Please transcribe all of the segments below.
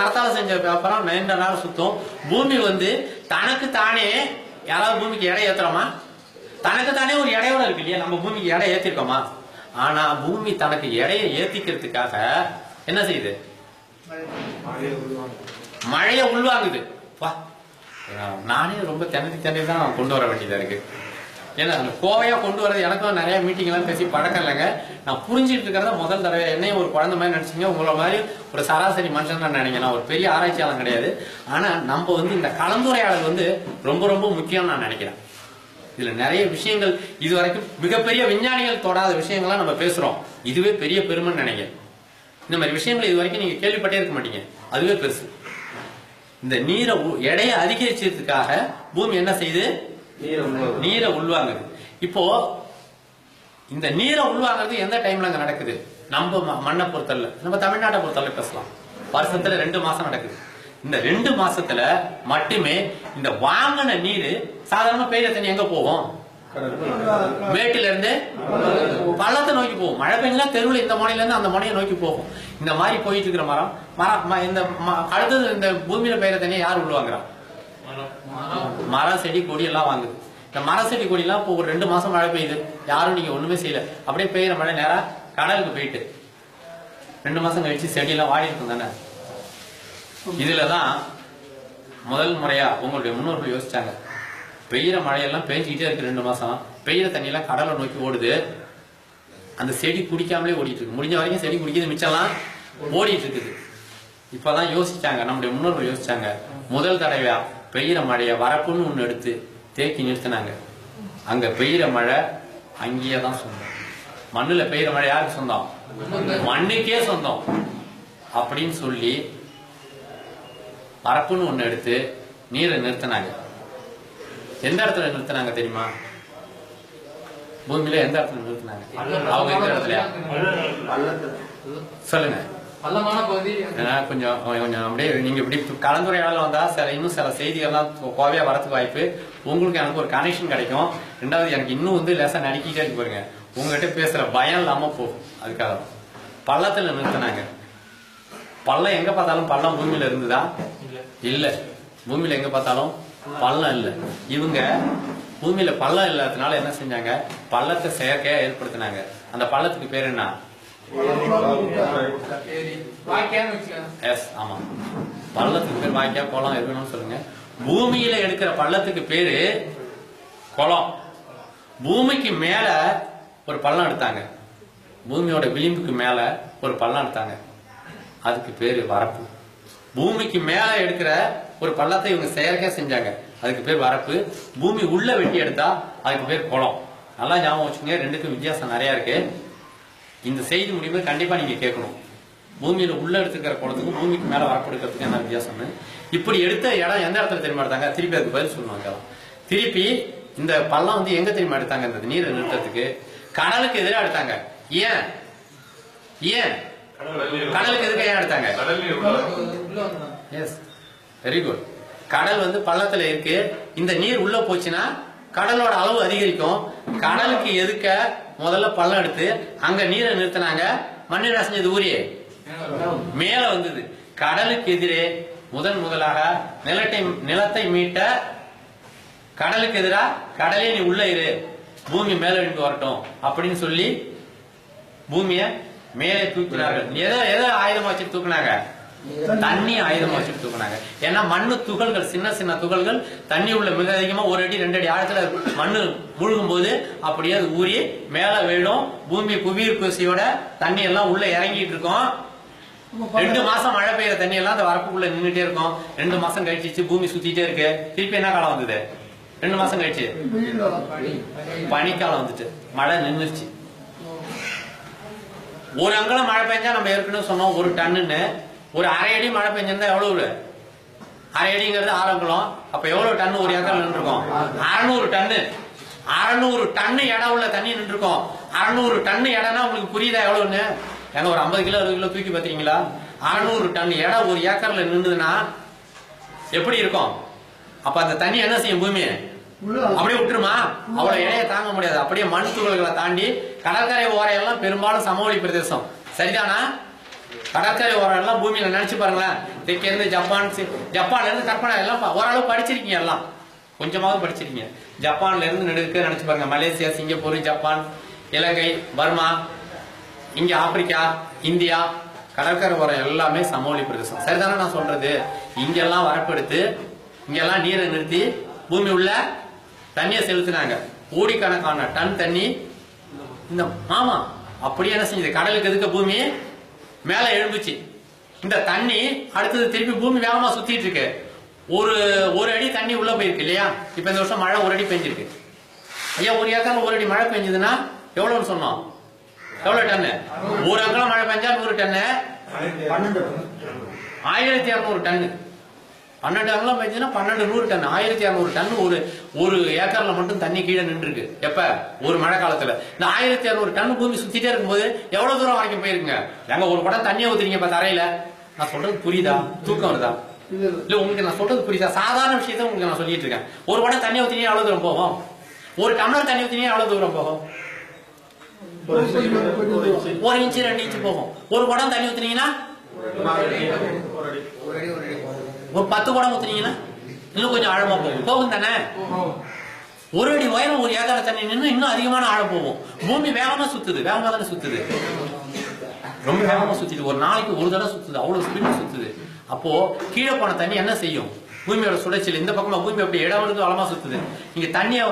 மரத்தால் செஞ்ச பேப்பரம் நீண்ட நாள் சுத்தும். பூமி வந்து தனக்கு தானே யாராவது பூமிக்கு எடை ஏத்துறோமா? தனக்கு தானே ஒரு எடையோட இருக்கு இல்லையா? நம்ம பூமிக்கு எடை ஏத்திருக்கோமா? ஆனா பூமி தனக்கு எடையை ஏத்திக்கிறதுக்காக என்ன செய்யுது? மழையை உள்வாங்குது. வா. நானே ரொம்ப திணறி திணறி தான் கொண்டு வர வேண்டியதா இருக்கு. ஏன்னா அந்த கோவையா கொண்டு வரது எனக்கும் நிறைய மீட்டிங் எல்லாம் பேசி பழக்கம் இல்லைங்க. நான் புரிஞ்சுட்டு இருக்கிறத முதல் தடவை. என்னையும் ஒரு குழந்தை மாதிரி நினச்சிங்க. உங்களை மாதிரி ஒரு சராசரி மனுஷன் தான் நினைக்கிறேன். நான் ஒரு பெரிய ஆராய்ச்சியாளர் கிடையாது. ஆனா நம்ம வந்து இந்த கலந்துரையாடல் வந்து ரொம்ப ரொம்ப முக்கியம் நான் நினைக்கிறேன். இதுல நிறைய விஷயங்கள் இது வரைக்கும் மிகப்பெரிய விஞ்ஞானிகள் தொடாத விஷயங்கள்லாம் நம்ம பேசுறோம். இதுவே பெரிய பெருமைன்னு நினைக்கிறேன். இந்த மாதிரி விஷயங்கள் இது வரைக்கும் நீங்க கேள்விப்பட்டே இருக்க மாட்டீங்க. அதுவே பெருசு. இந்த நீரை உ- எடையை அதிகரிச்சதுக்காக பூமி என்ன செய்யுது நீரை உள்வாங்குது இப்போ இந்த நீரை உள்வாங்குறது எந்த டைம்ல அங்க நடக்குது? நம்ம ம- மண்ணை பொறுத்தல நம்ம தமிழ்நாட்டை பொறுத்தல பேசலாம். வருஷத்துல ரெண்டு மாசம் நடக்குது. இந்த ரெண்டு மாசத்துல மட்டுமே இந்த வாங்கின நீர் சாதாரண பெய்யுற தண்ணி எங்க போகும்? மேட்டில இருந்து பள்ளத்தை நோக்கி போகும். மழை பெஞ்சா தெருவில் இந்த முனையில இருந்து அந்த முனையை நோக்கி போகும். இந்த மாதிரி போயிட்டு இருக்கிற மரம் மரம் இந்த அடுத்தது இந்த பூமியில பெய்யற தண்ணியை யார் உள்வாங்குறா? மரம் செடி கொடி எல்லாம் வாங்குது. இந்த மர செடி கொடி எல்லாம் இப்போ ஒரு ரெண்டு மாசம் மழை பெய்யுது. யாரும் நீங்க ஒண்ணுமே செய்யல. அப்படியே பெய்யுற மழை நேரம் கடலுக்கு போயிட்டு. ரெண்டு மாசம் கழிச்சு செடி எல்லாம் வாடி இருக்கும் தானே? இதுலதான் முதல் முறையா உங்களுடைய முன்னோர்கள் யோசிச்சாங்க. பெய்யுற மழையெல்லாம் பெஞ்சிக்கிட்டே இருக்கு ரெண்டு மாசம். பெய்யுற தண்ணி எல்லாம் கடலை நோக்கி ஓடுது. அந்த செடி குடிக்காமலே ஓடிட்டு இருக்கு. முடிஞ்ச வரைக்கும் செடி குடிக்கிறது மிச்சம்லாம் ஓடிட்டு இருக்குது. இப்பதான் யோசிச்சாங்க. நம்முடைய முன்னோர்கள் யோசிச்சாங்க. முதல் தடவையா பெய்யுற மழைய வரப்புன்னு ஒண்ணு எடுத்து தேக்கி நிறுத்தினாங்க. அங்க பெய்யுற மழை அங்கேயே தான் சொந்தம். மண்ணுல பெய்யுற மழை யாருக்கு சொந்தம்? மண்ணுக்கே சொந்தம். அப்படின்னு சொல்லி வரப்புன்னு ஒண்ணு எடுத்து நீரை நிறுத்தினாங்க. எந்த இடத்துல நிறுத்தினாங்க தெரியுமா? பூமியில எந்த இடத்துல நிறுத்தினாங்க? அவங்க எந்த இடத்துலயா சொல்லுங்க. பள்ளமான பகுதி. கொஞ்சம் கொஞ்சம் அப்படியே நீங்க இப்படி கலந்துரையாடல வந்தா சில இன்னும் சில செய்திகள்லாம் கோவையா வரதுக்கு வாய்ப்பு. உங்களுக்கு எனக்கு ஒரு கனெக்ஷன் கிடைக்கும். ரெண்டாவது எனக்கு இன்னும் வந்து லேசா நடிக்கிட்டே இருக்கு பாருங்க. உங்ககிட்ட பேசுற பயம் இல்லாம போகும். அதுக்காக. பள்ளத்துல நிறுத்தினாங்க. பள்ளம் எங்க பார்த்தாலும் பள்ளம் பூமியில இருந்ததா? இல்ல. பூமியில எங்க பார்த்தாலும் பள்ளம் இல்ல. இவங்க பூமியில பள்ளம் இல்லாததுனால என்ன செஞ்சாங்க? பள்ளத்தை செயற்கையா ஏற்படுத்தினாங்க. அந்த பள்ளத்துக்கு பேர் என்ன? எஸ் ஆமா. பள்ளத்துக்கு பேர் வாய்க்கா குளம் எது சொல்லுங்க. பூமியில எடுக்கிற பள்ளத்துக்கு பேரு குளம் பூமிக்கு மேல ஒரு பள்ளம் எடுத்தாங்க. பூமியோட விளிம்புக்கு மேல ஒரு பள்ளம் எடுத்தாங்க. அதுக்கு பேரு வரப்பு. பூமிக்கு மேல எடுக்கிற ஒரு பள்ளத்தை இவங்க செயற்கையா செஞ்சாங்க. அதுக்கு பேர் வரப்பு. பூமி உள்ள வெட்டி எடுத்தா அதுக்கு பேர் குளம் நல்லா ஞாபகம் வச்சுங்க ரெண்டுக்கும் வித்தியாசம் நிறைய இருக்கு. இந்த செய்தி முடிவு கண்டிப்பா நீங்க கேட்கணும். பூமியில உள்ள எடுத்துக்கிற குளத்துக்கும் பூமிக்கு மேல வரப்படுக்கிறதுக்கு என்ன வித்தியாசம்னு? இப்படி எடுத்த இடம் எந்த இடத்துல தெரியுமா எடுத்தாங்க? திருப்பி அதுக்கு பதில் சொல்லுவாங்க திருப்பி இந்த பள்ளம் வந்து எங்க தெரியுமா எடுத்தாங்க? இந்த நீரை நிறுத்தத்துக்கு கடலுக்கு எதிராக எடுத்தாங்க. ஏன்? ஏன்? கடலுக்கு எதிராக ஏன் எடுத்தாங்க? எஸ் வெரி குட் கடல் வந்து பள்ளத்துல இருக்கு. இந்த நீர் உள்ள போச்சுன்னா கடலோட அளவு அதிகரிக்கும். கடலுக்கு எதுக்க முதல்ல பள்ளம் எடுத்து அங்க நீரை நிறுத்தினாங்க. மண்ணு செஞ்சது ஊரே. மேல வந்தது. கடலுக்கு எதிரே முதன் முதலாக நிலத்தை நிலத்தை மீட்ட கடலுக்கு எதிரா கடலே நீ உள்ள இரு. பூமி மேல விட்டு வரட்டும். அப்படின்னு சொல்லி பூமிய மேலே தூக்கினார்கள். எதை எதை ஆயுதமா வச்சு தூக்குனாங்க? தண்ணி ஆயுதமா வச்சு தூக்குனாங்க. ஏன்னா மண்ணு துகள்கள் சின்ன சின்ன துகள்கள் தண்ணி உள்ள மிக அதிகமா ஒரு அடி ரெண்டு அடி ஆழத்துல மண்ணு மூழ்கும் போது அப்படியே அது ஊறி மேல விழும். பூமி புவியீர்ப்பு விசையோட தண்ணி எல்லாம் உள்ள இறங்கிட்டு இருக்கும். ரெண்டு மாசம் மழை பெய்யுற தண்ணி எல்லாம் அந்த வரப்புக்குள்ள நின்னுட்டே இருக்கும். ரெண்டு மாசம் கழிச்சிச்சு பூமி சுத்திட்டே இருக்கு. திருப்பி என்ன காலம் வந்தது? ரெண்டு மாசம் கழிச்சு? பனிக்காலம் வந்துட்டு. மழை நின்னுருச்சு. ஒரு அங்குலம் மழை பெஞ்சா நம்ம ஏற்கனவே சொன்னோம் ஒரு டன்னுன்னு. ஒரு அரை அடி மழை பெஞ்சிருந்தா எவ்வளவு அரை அடிங்கிறது ஆறு அங்குலம் அப்ப எவ்வளவு டன்? ஒரு ஏக்கர் நின்றுருக்கும். அறுநூறு டன்னு அறுநூறு டன்னு இடம் உள்ள தண்ணி நின்றுருக்கும். அறுநூறு டன்னு இடம்னா உங்களுக்கு புரியுதா எவ்வளவுன்னு? ஏங்க ஒரு ஐம்பது கிலோ அறுபது கிலோ தூக்கி பாத்தீங்களா அறுநூறு டன் இடம் ஒரு ஏக்கர்ல நின்றுதுன்னா எப்படி இருக்கும்? அப்ப அந்த தண்ணி என்ன செய்யும் பூமி? அப்படியே விட்டுருமா? அவ்வளவு இடையை தாங்க முடியாது. அப்படியே மண் துகள்களை தாண்டி கடற்கரை ஓரையெல்லாம் பெரும்பாலும் சமவெளி பிரதேசம். சரிதானா? கடற்கரை ஓரம் எல்லாம் பூமியில நினைச்சு பாருங்களேன். தெற்கேருந்து ஜப்பான் சி- ஜப்பான்ல இருந்து கற்பனை எல்லாம் ஓரளவு படிச்சிருக்கீங்க எல்லாம். கொஞ்சமாவது படிச்சிருக்கீங்க. ஜப்பான்ல இருந்து நெடுக்க நினைச்சு பாருங்க. Malaysia Singapore Japan Ilangai Burma இங்க ஆப்பிரிக்கா இந்தியா கடற்கரை ஓரம் எல்லாமே சமவெளி பிரதேசம். சரிதானே நான் சொல்றது? இங்கெல்லாம் வரப்பெடுத்து இங்கெல்லாம் நீரை நிறுத்தி பூமி உள்ள தண்ணியை செலுத்தினாங்க. கோடிக்கணக்கான டன் தண்ணி. இந்த மாமா அப்படியே என்ன செஞ்சது? கடலுக்கு எதுக்க பூமி? மேல எழும்புச்சு. இந்த தண்ணி அடுத்தது திருப்பி பூமி வேகமா சுத்திட்டு இருக்கு. ஒரு ஒரு அடி தண்ணி உள்ள போயிருக்கு இல்லையா? இப்ப இந்த வருஷம் மழை ஒரு அடி பெஞ்சிருக்கு. ஐயா ஒரு ஏக்கர்ல ஒரு அடி மழை பெஞ்சதுன்னா எவ்வளவுன்னு சொன்னோம்? எவ்வளவு டன்னு ஒரு ஏக்கர்ல மழை பெஞ்சா நூறு டன்னு ஆயிரத்தி இரநூறு டன்னு பன்னெண்டு அங்கலம் பெஞ்சதுன்னா பன்னெண்டு நூறு டன் ஆயிரத்தி இரநூறு டன் ஒரு ஒரு ஏக்கர்ல மட்டும் தண்ணி கீழே நின்றுருக்கு. எப்ப? ஒரு மழை காலத்துல. இந்த ஆயிரத்தி இரநூறு டன் பூமி சுத்திட்டே இருக்கும்போது எவ்வளவு தூரம் வரைக்கும் போயிருக்குங்க? எங்க ஒரு குடம் தண்ணியை இப்ப தரையில நான் சொல்றது புரியுதா? தூக்கம் வருதா? இல்ல. உங்களுக்கு நான் சொல்றது புரியுதா? சாதாரண விஷயத்த உங்களுக்கு நான் சொல்லிட்டு இருக்கேன். ஒரு குடம் தண்ணி ஊத்தினீங்க எவ்வளவு தூரம் போகும்? ஒரு டம்ளர் தண்ணி ஊத்தினீங்க எவ்வளவு தூரம் போகும்? ஒரு இன்ச்சு ரெண்டு இன்ச்சு போகும். ஒரு குடம் தண்ணி ஊத்துனீங்கன்னா? ஒரு பத்து குடம் ஊத்துனீங்கன்னா இன்னும் கொஞ்சம் ஆழமா போகும். போகும் தானே? ஒரு அடி உயரம் ஒரு ஏக்கரை தண்ணி நின்று இன்னும் அதிகமான ஆழம் போகும். பூமி வேகமா சுத்துது. வேகமா தானே சுத்துது? ரொம்ப வேகமா சுத்திட்டு ஒரு நாளைக்கு ஒரு தடவை சுத்துது. அவ்வளவு ஸ்பீட்ல சுத்துது. அப்போ கீழே போன தண்ணி என்ன செய்யும்? பூமியோட சுழற்சியில் இந்த பக்கமா பூமி அப்படி இடம் எடுத்து வளமா சுத்துது. நீங்க தண்ணியை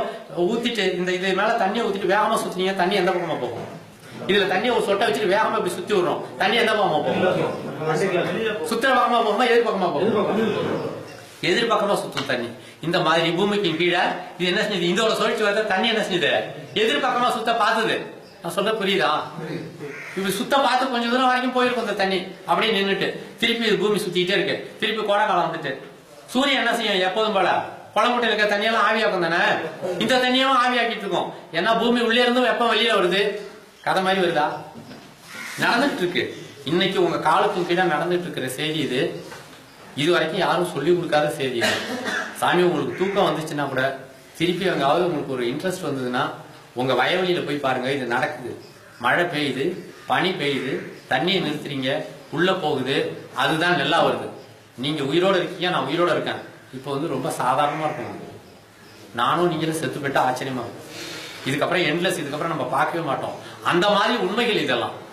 ஊத்திட்டு இந்த இது மேல தண்ணியை ஊத்திட்டு வேகமா சுத்தினீங்க தண்ணி எந்த பக்கமா போகும்? இதுல தண்ணியை ஒரு சொட்டை வச்சுட்டு வேகமா இப்படி சுத்தி விடுறோம். தண்ணி எந்த பக்கமா போகும்? சுத்திர பக்கமா போகுமா எதிர் பக்கமா போகும்? எதிர்பக்கமா சுத்தும் தண்ணி. இந்த மாதிரி பூமிக்கு கீழே இது என்ன செஞ்சது? ஒரு சுழற்சி வரத தண்ணி என்ன செஞ்சது? எதிர்பக்கமா சுத்த பார்த்தது. நான் சொல்ல புரியுதா? இப்படி சுத்த பார்த்து கொஞ்சம் தூரம் வரைக்கும் போயிருக்கும் இந்த தண்ணி. அப்படியே நின்னுட்டு திருப்பி இது பூமி சுத்திட்டே இருக்கு. திருப்பி கோடை காலம் வந்துட்டு. சூரியன் என்ன செய்யும் எப்போதும் போல? குளமுட்டையில் இருக்க தண்ணியெல்லாம் ஆவியாக்கும் தானே? இந்த தண்ணியும் ஆவியாக்கிட்டு இருக்கோம். ஏன்னா பூமி உள்ளே இருந்தும் வெப்பம் வெளியே வருது? கதை மாதிரி வருதா? நடந்துட்டு இருக்கு இன்னைக்கு உங்க காலத்துக்கு கீழே நடந்துட்டு இருக்கிற செய்தி இது. இது வரைக்கும் யாரும் சொல்லி கொடுக்காத செய்தி இது. சாமி உங்களுக்கு தூக்கம் வந்துச்சுன்னா கூட திருப்பி அங்காவது உங்களுக்கு ஒரு இன்ட்ரெஸ்ட் வந்ததுன்னா உங்க வயவெளியில போய் பாருங்க இது நடக்குது. மழை பெய்யுது பனி பெய்யுது தண்ணியை நிறுத்துறீங்க உள்ள போகுது அதுதான் நல்லா வருது. நீங்க உயிரோட இருக்கீங்க நான் உயிரோட இருக்கேன். இப்போ வந்து ரொம்ப சாதாரணமா இருக்கும். நானும் நீங்களும் செத்து போயிட்டா ஆச்சரியமா இருக்கும். இதுக்கப்புறம் எண்ட்லெஸ் இதுக்கப்புறம் நம்ம பார்க்கவே மாட்டோம். அந்த மாதிரி உண்மைகள் இதெல்லாம்.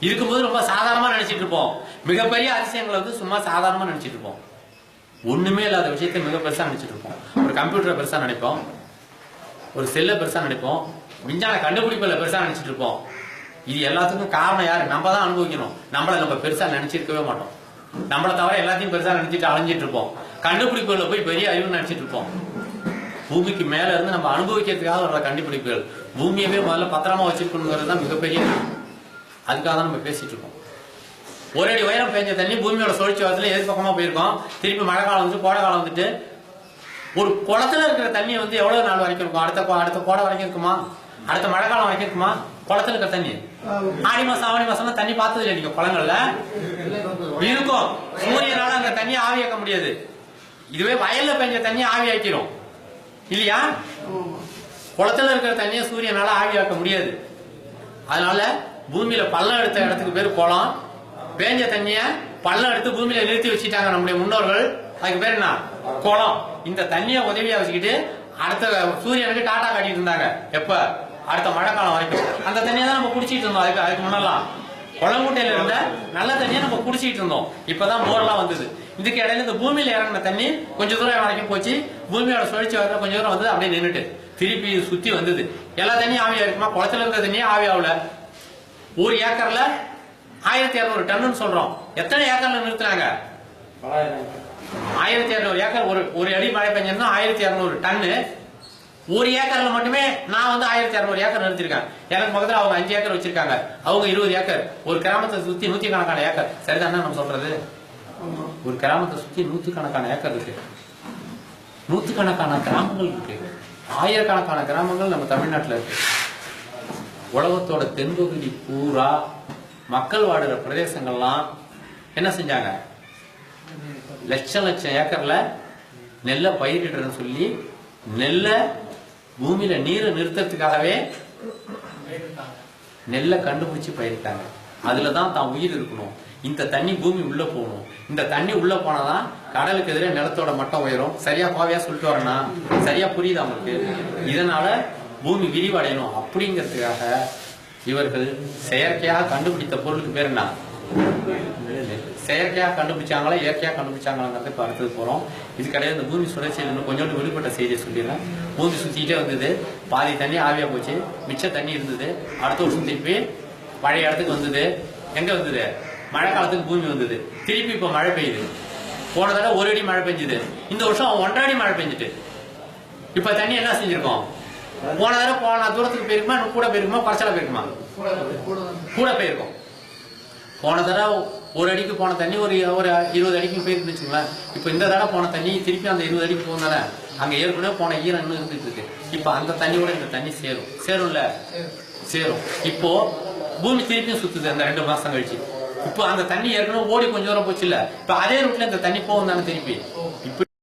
இருக்கும்போது ரொம்ப சாதாரணமா நினைச்சிட்டு இருப்போம். மிகப்பெரிய அதிசயங்களை வந்து சும்மா சாதாரணமா நினைச்சிட்டு இருப்போம். ஒண்ணுமே இல்லாத விஷயத்தை மிக பெருசா நினைச்சிட்டு இருப்போம். ஒரு கம்ப்யூட்டரை பெருசா நினைப்போம். ஒரு செல்லை பெருசா நினைப்போம். விஞ்ஞான கண்டுபிடிப்புல பெருசா நினைச்சிட்டு இருப்போம். இது எல்லாத்துக்கும் காரணம் யாரு? நம்ம தான் அனுபவிக்கணும். நம்மள நம்ம பெருசா நினைச்சிருக்கவே மாட்டோம். நம்மளை தவிர எல்லாத்தையும் பெருசா நினைச்சிட்டு அலைஞ்சிட்டு இருப்போம். கண்டுபிடிப்புகளை போய் பெரிய அறிவு நினைச்சிட்டு இருப்போம். பூமிக்கு மேல இருந்து நம்ம அனுபவிக்கிறதுக்காக வர்ற கண்டுபிடிப்புகள். பூமியவே முதல்ல பத்திரமா வச்சிருக்கணுங்கிறது தான் மிகப்பெரிய அதுக்காக தான் நம்ம பேசிட்டு இருக்கோம். ஒரு அடி உயரம் பெஞ்ச தண்ணி பூமியோட சுழற்சி வாரத்துல எதிர்பக்கமா போயிருக்கோம். திருப்பி மழை காலம் வந்து கோடை காலம் வந்துட்டு ஒரு குளத்துல இருக்கிற தண்ணி வந்து எவ்வளவு நாள் வரைக்கும் இருக்கும்? அடுத்த அடுத்த கோடை வரைக்கும் இருக்குமா? அடுத்த மழை காலம் வரைக்கும் இருக்குமா? குளத்துல இருக்கிற தண்ணி. ஆடி மாசம் ஆவணி மாசம் தண்ணி பார்த்தது இல்லை நீங்க குளங்கள்ல? இருக்கும். சூரியனால அந்த தண்ணியை ஆவியாக்க முடியாது. இதுவே வயல்ல பெஞ்ச தண்ணியை ஆவியாக்கிறோம் இல்லையா? குளத்துல இருக்கிற தண்ணியை சூரியனால ஆவியாக்க முடியாது. அதனால பூமியில பள்ளம் எடுத்த இடத்துக்கு பேர் குளம். பேஞ்ச தண்ணிய பள்ளம் எடுத்து பூமியில நிறுத்தி வச்சுட்டாங்க நம்முடைய முன்னோர்கள். அதுக்கு பேர் என்ன? குளம். இந்த தண்ணியை உதவியா வச்சுக்கிட்டு அடுத்த சூரியனுக்கு டாட்டா காட்டிட்டு இருந்தாங்க. எப்ப? அடுத்த மழை காலம் வரைக்கும். அந்த தண்ணியை தான் நம்ம குடிச்சிட்டு இருந்தோம். அதுக்கு அதுக்கு முன்னெல்லாம். குளங்குட்டையில இருந்த நல்ல தண்ணியை நம்ம குடிச்சிட்டு இருந்தோம். இப்பதான் போர்லாம் வந்தது. இதுக்கு இடையில இந்த பூமியில இறங்கின தண்ணி கொஞ்சம் தூரம் வரைக்கும் போச்சு. பூமியோட சுழற்சி வர கொஞ்சம் தூரம் வந்து அப்படியே நின்னுட்டு. திருப்பி சுத்தி வந்தது. எல்லா தண்ணியும் ஆவியா இருக்குமா? குளத்துல இருந்த தண்ணியே ஆவியாவுல ஒரு ஏக்கர்ல ஆயிரத்தி இரநூறு டன்னு சொல்றோம். எத்தனை ஏக்கர்ல நிறுத்துறாங்க ஆயிரத்தி இரநூறு ஏக்கர். ஒரு ஒரு அடி மழை பெஞ்சதுன்னா ஆயிரத்தி இரநூறு டன்னு. ஒரு ஏக்கர்ல மட்டுமே நான் வந்து ஆயிரத்தி இரநூறு ஏக்கர் நிறுத்திருக்கேன் எனக்கு பக்கத்துல அவங்க அஞ்சு ஏக்கர் வச்சிருக்காங்க. அவங்க இருபது ஏக்கர். ஒரு கிராமத்தை சுத்தி நூத்தி கணக்கான ஏக்கர். சரிதானே நம்ம சொல்றது? ஒரு கிராமத்தை சுத்தி நூத்தி கணக்கான ஏக்கர் இருக்கு. நூத்துக்கணக்கான கிராமங்கள் இருக்கு. ஆயிரக்கணக்கான கிராமங்கள் நம்ம தமிழ்நாட்டுல இருக்கு. உலகத்தோட தென்பகுதி பூரா மக்கள் வாடுற பிரதேசங்கள்லாம் என்ன செஞ்சாங்க? லட்சம் லட்சம் ஏக்கர்ல நெல்லை பயிரிடுறேன்னு சொல்லி நெல்லை பூமியில நீரை நிறுத்தறதுக்காகவே நெல்லை கண்டுபிடிச்சு பயிரிட்டாங்க. அதுல தான் தான் உயிர் இருக்கணும். இந்த தண்ணி பூமி உள்ள போகணும். இந்த தண்ணி உள்ள போனாதான் கடலுக்கு எதிரே நிலத்தோட மட்டம் உயரும். சரியா பாவையா சொல்லிட்டு வரேன்னா? சரியா புரியுது உங்களுக்கு? இதனால பூமி விரிவடையணும் அப்படிங்கிறதுக்காக இவர்கள் செயற்கையாக கண்டுபிடித்த பொருளுக்கு பேர் என்ன? செயற்கையாக கண்டுபிடிச்சாங்களா இயற்கையாக கண்டுபிடிச்சாங்களாங்கிறது இப்போ அடுத்தது போகிறோம் இது கிடையாது இந்த பூமி சுழற்சியில் இன்னும் கொஞ்சோண்டு வெளிப்பட்ட செய்தியை சொல்லிடுறேன். பூமி சுற்றிக்கிட்டே வந்தது பாதி தண்ணி ஆவியாக போச்சு மிச்ச தண்ணி இருந்தது அடுத்த வருஷம் திருப்பி பழைய இடத்துக்கு வந்தது. எங்கே வந்தது? மழை காலத்துக்கு பூமி வந்தது. திருப்பி இப்போ மழை பெய்யுது. போன தடவை ஒரு அடி மழை பெஞ்சுது. இந்த வருஷம் ஒன்றரை அடி மழை பெஞ்சிட்டு. இப்போ தண்ணி என்ன செஞ்சுருக்கோம்? போன தடவை போன தூரத்துக்கு போயிருக்குமா? இன்னும் கூட போயிருக்குமா? குறைச்சலாக போயிருக்குமா? கூட கூட போன தடவை ஒரு அடிக்கு போன தண்ணி ஒரு ஒரு இருபது அடிக்கு போயிருக்குன்னு வச்சுங்களேன் இப்போ இந்த தடவை போன தண்ணி திருப்பி அந்த இருபது அடிக்கு போகுதானே அங்க ஏற்கனவே போன ஈரம் இன்னும் இருந்துட்டு இருக்கு. இப்போ அந்த தண்ணியோட இந்த தண்ணி சேரும். சேரும்ல? சேரும். இப்போ பூமி திருப்பியும் சுத்துது அந்த ரெண்டு மாசம் கழிச்சு. இப்போ அந்த தண்ணி ஏற்கனவே ஓடி கொஞ்சம் தூரம் போச்சு இல்ல இப்போ அதே ரூட்ல இந்த தண்ணி போகும் தானே திருப்பி இப்போ